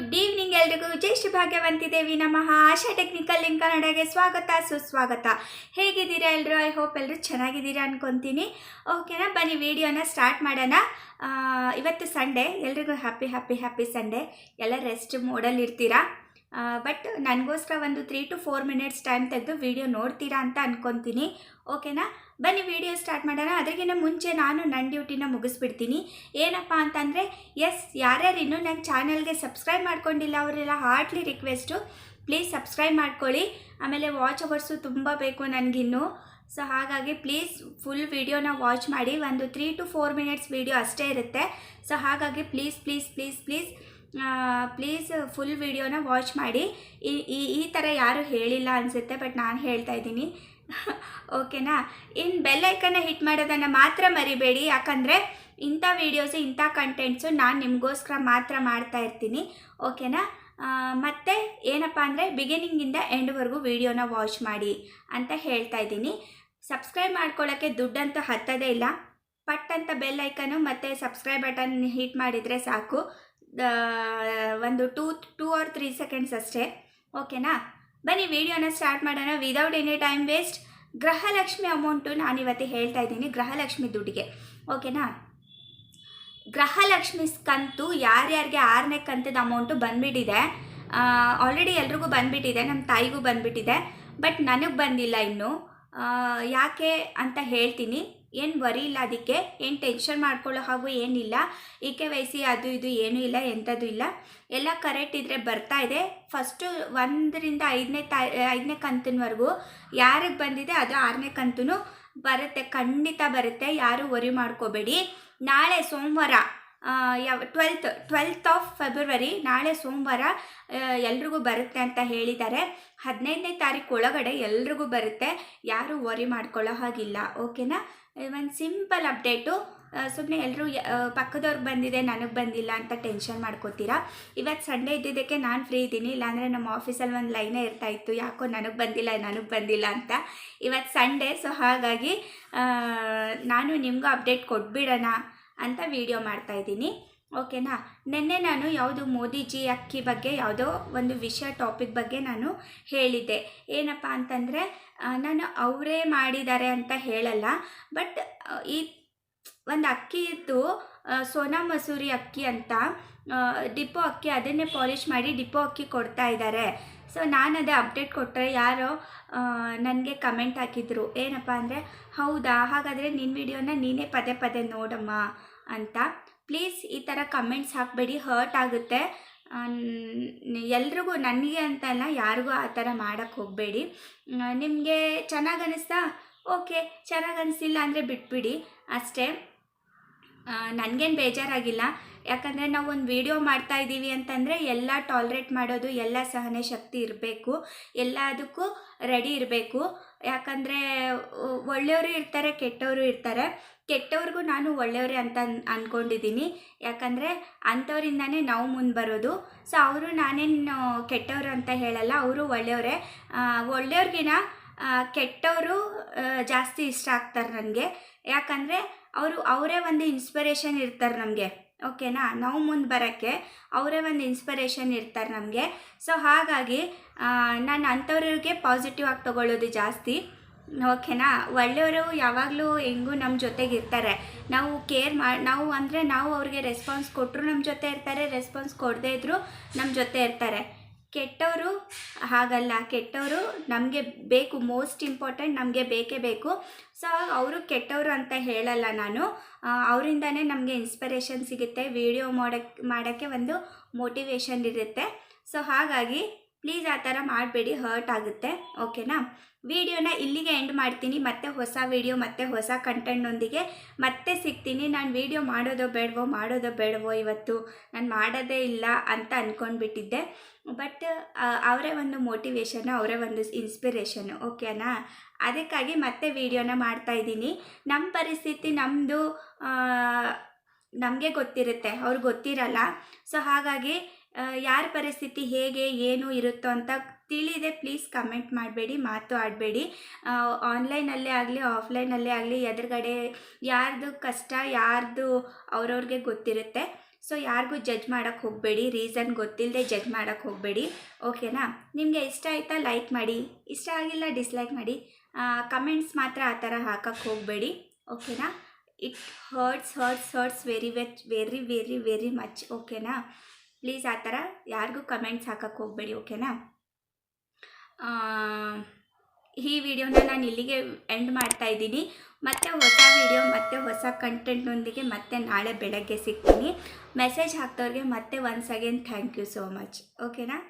Good evening ಎಲ್ರಿಗೂ. ಜೈ ಶ್ರೀ ಭಾಗ್ಯವಂತಿದ್ದೇವಿ ನಮಃ. ಆಶಾ technical ಇನ್ ಕನ್ನಡಗೆ ಸ್ವಾಗತ, ಸುಸ್ವಾಗತ. ಹೇಗಿದ್ದೀರಾ ಎಲ್ಲರೂ ಐ ಹೋಪ್ ಎಲ್ಲರೂ ಚೆನ್ನಾಗಿದ್ದೀರಾ ಅನ್ಕೊಂತೀನಿ. ಓಕೆನಾ ಬನ್ನಿ ವಿಡಿಯೋನ ಸ್ಟಾರ್ಟ್ ಮಾಡೋಣ. ಇವತ್ತು ಸಂಡೇ ಎಲ್ರಿಗೂ ಹ್ಯಾಪಿ ಹ್ಯಾಪಿ ಹ್ಯಾಪಿ ಸಂಡೇ ಎಲ್ಲ ರೆಸ್ಟ್ ಮೋಡಲ್ಲಿ ಇರ್ತೀರಾ ಬಟ್ ನನಗೋಸ್ಕರ ಒಂದು three to four minutes time ತೆಗೆದು ವೀಡಿಯೋ ನೋಡ್ತೀರಾ ಅಂತ ಅಂದ್ಕೊತೀನಿ ಓಕೆನಾ ಬನ್ನಿ ವಿಡಿಯೋ ಸ್ಟಾರ್ಟ್ ಮಾಡೋಣ. ಅದಕ್ಕಿಂತ ಮುಂಚೆ ನಾನು ನನ್ನ ಡ್ಯೂಟಿನ ಮುಗಿಸ್ಬಿಡ್ತೀನಿ. ಏನಪ್ಪ ಅಂತಂದರೆ ಎಸ್ ಯಾರ್ಯಾರು ಇನ್ನೂ ನನ್ನ ಚಾನಲ್ಗೆ ಸಬ್ಸ್ಕ್ರೈಬ್ ಮಾಡ್ಕೊಂಡಿಲ್ಲ, ಅವರೆಲ್ಲ ಹಾರ್ಟ್ಲಿ ರಿಕ್ವೆಸ್ಟು ಪ್ಲೀಸ್ ಸಬ್ಸ್ಕ್ರೈಬ್ ಮಾಡ್ಕೊಳ್ಳಿ. ಆಮೇಲೆ ವಾಚ್ ಅವರ್ಸು ತುಂಬ ಬೇಕು ನನಗಿನ್ನೂ. ಸೊ ಹಾಗಾಗಿ ಪ್ಲೀಸ್ ಫುಲ್ ವಿಡಿಯೋನ ವಾಚ್ ಮಾಡಿ. ಒಂದು three to four minutes video ಅಷ್ಟೇ ಇರುತ್ತೆ. ಸೊ ಹಾಗಾಗಿ please please please please please full ವಿಡಿಯೋನ ವಾಚ್ ಮಾಡಿ. ಈ ಈ ಈ ಥರ ಯಾರು ಹೇಳಿಲ್ಲ ಅನಿಸುತ್ತೆ ಬಟ್ ನಾನು ಹೇಳ್ತಾ ಇದ್ದೀನಿ. ಓಕೆನಾ ಇನ್ನು ಬೆಲ್ ಐಕನ್ನ ಹಿಟ್ ಮಾಡೋದನ್ನು ಮಾತ್ರ ಮರಿಬೇಡಿ. ಯಾಕಂದರೆ ಇಂಥ ವೀಡಿಯೋಸು ಇಂಥ ಕಂಟೆಂಟ್ಸು ನಾನು ನಿಮಗೋಸ್ಕರ ಮಾತ್ರ ಮಾಡ್ತಾ ಇರ್ತೀನಿ. ಓಕೆನಾ ಮತ್ತು ಏನಪ್ಪ ಅಂದರೆ ಬಿಗಿನಿಂಗಿಂದ ಎಂಡ್ವರೆಗೂ ವೀಡಿಯೋನ ವಾಚ್ ಮಾಡಿ ಅಂತ ಹೇಳ್ತಾ ಇದ್ದೀನಿ. ಸಬ್ಸ್ಕ್ರೈಬ್ ಮಾಡ್ಕೊಳ್ಳೋಕ್ಕೆ ದುಡ್ಡಂತೂ ಹತ್ತದೇ ಇಲ್ಲ. ಪಟ್ ಅಂತ ಬೆಲ್ ಐಕನು ಮತ್ತು ಸಬ್ಸ್ಕ್ರೈಬ್ ಬಟನ್ ಹಿಟ್ ಮಾಡಿದರೆ ಸಾಕು. ಒಂದು two two or three seconds ಅಷ್ಟೇ. ಓಕೆನಾ ಬನ್ನಿ, ವಿಡಿಯೋನ ಸ್ಟಾರ್ಟ್ ಮಾಡೋಣ. Without any time waste Gruhalakshmi amount ನಾನಿವತ್ತು ಹೇಳ್ತಾ ಇದ್ದೀನಿ. ಗೃಹಲಕ್ಷ್ಮಿ ದುಡ್ಡಿಗೆ. ಓಕೆನಾ ಗೃಹಲಕ್ಷ್ಮಿ ಕಂತು ಯಾರ್ಯಾರಿಗೆ ಆರನೇ ಕಂತದ ಅಮೌಂಟು ಬಂದ್ಬಿಟ್ಟಿದೆ ಆಲ್ರೆಡಿ ಎಲ್ರಿಗೂ ಬಂದ್ಬಿಟ್ಟಿದೆ ನಮ್ಮ ತಾಯಿಗೂ ಬಂದ್ಬಿಟ್ಟಿದೆ ಬಟ್ ನನಗೆ ಬಂದಿಲ್ಲ ಇನ್ನು. ಯಾಕೆ ಅಂತ ಹೇಳ್ತೀನಿ. ಏನು ವರಿ ಇಲ್ಲ, ಅದಕ್ಕೆ ಏನು ಟೆನ್ಷನ್ ಮಾಡ್ಕೊಳ್ಳೋ ಹಾಗೂ ಏನಿಲ್ಲ ಇ ಕೆ ವೈ ಸಿ ಅದು ಇದು ಏನೂ ಇಲ್ಲ ಎಂಥದ್ದು ಇಲ್ಲ. ಎಲ್ಲ ಕರೆಕ್ಟ್ ಇದ್ದರೆ ಬರ್ತಾ ಇದೆ. ಫಸ್ಟು ಒಂದರಿಂದ ಐದನೇ ತಾ, ಐದನೇ ಕಂತಿನವರೆಗೂ ಯಾರಿಗೆ ಬಂದಿದೆ ಅದು ಆರನೇ ಕಂತು ಬರುತ್ತೆ, ಖಂಡಿತ ಬರುತ್ತೆ. ಯಾರೂ ವರಿ ಮಾಡ್ಕೋಬೇಡಿ. ನಾಳೆ ಸೋಮವಾರ ಯಾವ ಟ್ವೆಲ್ತ್ ಟ್ವೆಲ್ತ್ ಆಫ್ ಫೆಬ್ರವರಿ ನಾಳೆ ಸೋಮವಾರ ಎಲ್ರಿಗೂ ಬರುತ್ತೆ ಅಂತ ಹೇಳಿದ್ದಾರೆ. ಹದಿನೈದನೇ ತಾರೀಕು ಒಳಗಡೆ ಎಲ್ರಿಗೂ ಬರುತ್ತೆ. ಯಾರೂ ವರಿ ಮಾಡ್ಕೊಳ್ಳೋ ಹಾಗಿಲ್ಲ ಓಕೆನಾ ಒಂದು ಸಿಂಪಲ್ ಅಪ್ಡೇಟು ಸುಮ್ಮನೆ ಎಲ್ಲರೂ ಪಕ್ಕದವ್ರಿಗೆ ಬಂದಿದೆ, ನನಗೆ ಬಂದಿಲ್ಲ ಅಂತ ಟೆನ್ಷನ್ ಮಾಡ್ಕೋತೀರಾ? ಇವತ್ತು ಸಂಡೇ ಇದ್ದಿದ್ದಕ್ಕೆ ನಾನು ಫ್ರೀ ಇದ್ದೀನಿ, ಇಲ್ಲಾಂದರೆ ನಮ್ಮ ಆಫೀಸಲ್ಲಿ ಒಂದು ಲೈನೇ ಇರ್ತಾ ಇತ್ತು, ಯಾಕೋ ನನಗೆ ಬಂದಿಲ್ಲ ನನಗೆ ಬಂದಿಲ್ಲ ಅಂತ. ಇವತ್ತು ಸಂಡೇ ಸೊ ಹಾಗಾಗಿ ನಾನು ನಿಮಗೂ ಅಪ್ಡೇಟ್ ಕೊಟ್ಬಿಡೋಣ. ಅಂತ ವಿಡಿಯೋ ಮಾಡ್ತಾ ಇದ್ದೀನಿ. ಓಕೆನಾ ನಿನ್ನೆ ನಾನು ಯಾವುದು ಮೋದಿಜಿ ಅಕ್ಕಿ ಬಗ್ಗೆ ಯಾವುದೋ ಒಂದು ವಿಷಯ ಟಾಪಿಕ್ ಬಗ್ಗೆ ನಾನು ಹೇಳಿದ್ದೆ. ಏನಪ್ಪ ಅಂತಂದರೆ ನಾನು ಅವರೇ ಮಾಡಿದ್ದಾರೆ ಅಂತ ಹೇಳಲ್ಲ ಬಟ್ ಈ ಒಂದು ಅಕ್ಕಿ ಇತ್ತು ಸೋನಾ ಮಸೂರಿ ಅಕ್ಕಿ ಅಂತ ಡಿಪೋ ಅಕ್ಕಿ ಅದನ್ನೇ ಪಾಲಿಷ್ ಮಾಡಿ ಡಿಪೋ ಅಕ್ಕಿ ಕೊಡ್ತಾ ಇದ್ದಾರೆ. ಸೊ ನಾನು ಅದೇ ಅಪ್ಡೇಟ್ ಕೊಟ್ಟರೆ ಯಾರೋ ನನಗೆ ಕಮೆಂಟ್ ಹಾಕಿದ್ರು. ಏನಪ್ಪ ಅಂದರೆ, ಹೌದಾ? ಹಾಗಾದರೆ ನಿನ್ನ ವಿಡಿಯೋನ ನೀನೇ ಪದೇ ಪದೇ ನೋಡಮ್ಮ ಅಂತ. ಪ್ಲೀಸ್ ಈ ಥರ ಕಮೆಂಟ್ಸ್ ಹಾಕಬೇಡಿ. ಹರ್ಟ್ ಆಗುತ್ತೆ. ಎಲ್ರಿಗೂ, ನನಗೆ ಅಂತಲ್ಲ ಯಾರಿಗೂ ಆ ಥರ ಮಾಡೋಕ್ಕೆ ಹೋಗಬೇಡಿ. ನಿಮಗೆ ಚೆನ್ನಾಗಿ ಅನ್ನಿಸ್ತಾ ಓಕೆ ಚೆನ್ನಾಗಿ ಅನಿಸಿಲ್ಲ ಅಂದರೆ ಬಿಟ್ಬಿಡಿ. ಅಷ್ಟೇ. ನನಗೇನು ಬೇಜಾರಾಗಿಲ್ಲ. ಯಾಕಂದರೆ ನಾವು ಒಂದು ವಿಡಿಯೋ ಮಾಡ್ತಾ ಇದ್ದೀವಿ ಅಂತಂದರೆ ಎಲ್ಲ ಟಾಲ್ರೇಟ್ ಮಾಡೋದು, ಎಲ್ಲ ಸಹನೆ ಶಕ್ತಿ ಇರಬೇಕು, ಎಲ್ಲ ಅದಕ್ಕೂ ರೆಡಿ ಇರಬೇಕು. ಯಾಕಂದರೆ ಒಳ್ಳೆಯವರು ಇರ್ತಾರೆ, ಕೆಟ್ಟವರು ಇರ್ತಾರೆ. ಕೆಟ್ಟವ್ರಿಗೂ ನಾನು ಒಳ್ಳೆಯವರೇ ಅಂತ ಅಂದ್ಕೊಂಡಿದ್ದೀನಿ ಯಾಕಂದರೆ ಅಂಥವ್ರಿಂದನೇ ನಾವು ಮುಂದೆ ಬರೋದು. ಸೊ ಅವರು ನಾನೇನು ಕೆಟ್ಟವರು ಅಂತ ಹೇಳಲ್ಲ, ಅವರು ಒಳ್ಳೆಯವರೇ. ಒಳ್ಳೆಯವ್ರಿಗಿನ ಕೆಟ್ಟವರು ಜಾಸ್ತಿ ಇಷ್ಟ ಆಗ್ತಾರೆ ನನಗೆ. ಯಾಕಂದರೆ ಅವರು, ಅವರೇ ಒಂದು ಇನ್ಸ್ಪಿರೇಷನ್ ಇರ್ತಾರೆ ನಮಗೆ. ಓಕೆನಾ? ನಾವು ಮುಂದೆ ಬರೋಕ್ಕೆ ಅವರೇ ಒಂದು ಇನ್ಸ್ಪಿರೇಷನ್ ಇರ್ತಾರೆ ನಮಗೆ. ಸೊ ಹಾಗಾಗಿ ನಾನು ಅಂಥವ್ರಿಗೆ ಪಾಸಿಟಿವ್ ಆಗಿ ತಗೊಳ್ಳೋದು ಜಾಸ್ತಿ. ಓಕೆನಾ? ಒಳ್ಳೆಯವರು ಯಾವಾಗಲೂ ಹೆಂಗೂ ನಮ್ಮ ಜೊತೆಗೆ ಇರ್ತಾರೆ. ನಾವು ಕೇರ್ ಮಾ, ನಾವು ಅಂದರೆ ನಾವು ಅವ್ರಿಗೆ ರೆಸ್ಪಾನ್ಸ್ ಕೊಟ್ಟರು ನಮ್ಮ ಜೊತೆ ಇರ್ತಾರೆ ರೆಸ್ಪಾನ್ಸ್ ಕೊಡದೇ ಇದ್ದರೂ ನಮ್ಮ ಜೊತೆ ಇರ್ತಾರೆ. ಕೆಟ್ಟವರು ಹಾಗಲ್ಲ, ಕೆಟ್ಟವರು ನಮಗೆ ಬೇಕು ಮೋಸ್ಟ್ ಇಂಪಾರ್ಟೆಂಟ್ ನಮಗೆ ಬೇಕೇ ಬೇಕು. ಸೊ ಅವರು ಕೆಟ್ಟವರು ಅಂತ ಹೇಳಲ್ಲ ನಾನು. ಅವರಿಂದನೇ ನಮಗೆ ಇನ್ಸ್ಪಿರೇಷನ್ ಸಿಗುತ್ತೆ. ವಿಡಿಯೋ ಮಾಡೋಕ್ಕೆ ಮಾಡೋಕ್ಕೆ ಒಂದು ಮೋಟಿವೇಶನ್ ಇರುತ್ತೆ. ಸೊ ಹಾಗಾಗಿ ಪ್ಲೀಸ್ ಆ ಥರ ಮಾಡಬೇಡಿ, ಹರ್ಟ್ ಆಗುತ್ತೆ, ಓಕೆನಾ? ವಿಡಿಯೋನ ಇಲ್ಲಿಗೆ ಎಂಡ್ ಮಾಡ್ತೀನಿ. ಮತ್ತೆ ಹೊಸ ವಿಡಿಯೋ, ಮತ್ತೆ ಹೊಸ ಕಂಟೆಂಟ್ನೊಂದಿಗೆ ಮತ್ತೆ ಸಿಗ್ತೀನಿ. ನಾನು ವಿಡಿಯೋ ಮಾಡೋದೋ ಬೇಡವೋ ಮಾಡೋದೋ ಬೇಡವೋ ಇವತ್ತು. ನಾನು ಮಾಡೋದೇ ಇಲ್ಲ ಅಂತ ಅಂದ್ಕೊಂಡ್ಬಿಟ್ಟಿದ್ದೆ ಬಟ್ ಅವರೇ ಒಂದು ಮೋಟಿವೇಶನು ಅವರೇ ಒಂದು ಇನ್ಸ್ಪಿರೇಷನು ಓಕೆನಾ? ಅದಕ್ಕಾಗಿ ಮತ್ತೆ ವಿಡಿಯೋನ ಮಾಡ್ತಾ ಇದ್ದೀನಿ. ನಮ್ಮ ಪರಿಸ್ಥಿತಿ ನಮ್ಮದು ನಮಗೆ ಗೊತ್ತಿರುತ್ತೆ. ಅವ್ರಿಗೆ ಗೊತ್ತಿರಲ್ಲ. ಸೊ ಹಾಗಾಗಿ ಯಾರ ಪರಿಸ್ಥಿತಿ ಹೇಗೆ, ಏನು ಇರುತ್ತೋ ಅಂತ ತಿಳಿದೆ. ಪ್ಲೀಸ್ ಕಮೆಂಟ್ ಮಾಡಬೇಡಿ, ಮಾತು ಆಡಬೇಡಿ. ಆನ್ಲೈನಲ್ಲೇ ಆಗಲಿ, ಆಫ್ಲೈನಲ್ಲೇ ಆಗಲಿ, ಎದುರುಗಡೆ ಯಾರ್ದು ಕಷ್ಟ, ಯಾರ್ದು ಅವ್ರವ್ರಿಗೆ ಗೊತ್ತಿರುತ್ತೆ. ಸೊ, ಯಾರಿಗೂ ಜಡ್ಜ್ ಮಾಡೋಕ್ಕೆ ಹೋಗಬೇಡಿ, ರೀಸನ್ ಗೊತ್ತಿಲ್ಲದೆ ಜಡ್ಜ್ ಮಾಡೋಕ್ಕೆ ಹೋಗಬೇಡಿ. ಓಕೆನಾ? ನಿಮಗೆ ಇಷ್ಟ ಆಯಿತಾ, ಲೈಕ್ ಮಾಡಿ. ಇಷ್ಟ ಆಗಿಲ್ಲ, ಡಿಸ್ಲೈಕ್ ಮಾಡಿ. ಕಮೆಂಟ್ಸ್ ಮಾತ್ರ ಆ ಥರ ಹಾಕೋಕ್ಕೆ ಹೋಗಬೇಡಿ. ಓಕೆನಾ? It hurts hurts hurts very much very very very much ಓಕೆನಾ? ಪ್ಲೀಸ್ ಆ ಥರ ಯಾರಿಗೂ ಕಮೆಂಟ್ಸ್ ಹಾಕಕ್ಕೆ ಹೋಗಬೇಡಿ, ಓಕೆನಾ? ಈ ವಿಡಿಯೋನ ನಾನು ಇಲ್ಲಿಗೆ ಎಂಡ್ ಮಾಡ್ತಾ ಇದ್ದೀನಿ. ಮತ್ತೆ ಹೊಸ ವಿಡಿಯೋ, ಮತ್ತೆ ಹೊಸ ಕಂಟೆಂಟ್ನೊಂದಿಗೆ ಮತ್ತೆ ನಾಳೆ ಬೆಳಗ್ಗೆ ಸಿಗ್ತೀನಿ. ಮೆಸೇಜ್ ಹಾಕ್ತವ್ರಿಗೆ ಮತ್ತೆ once again thank you so much ಓಕೆನಾ?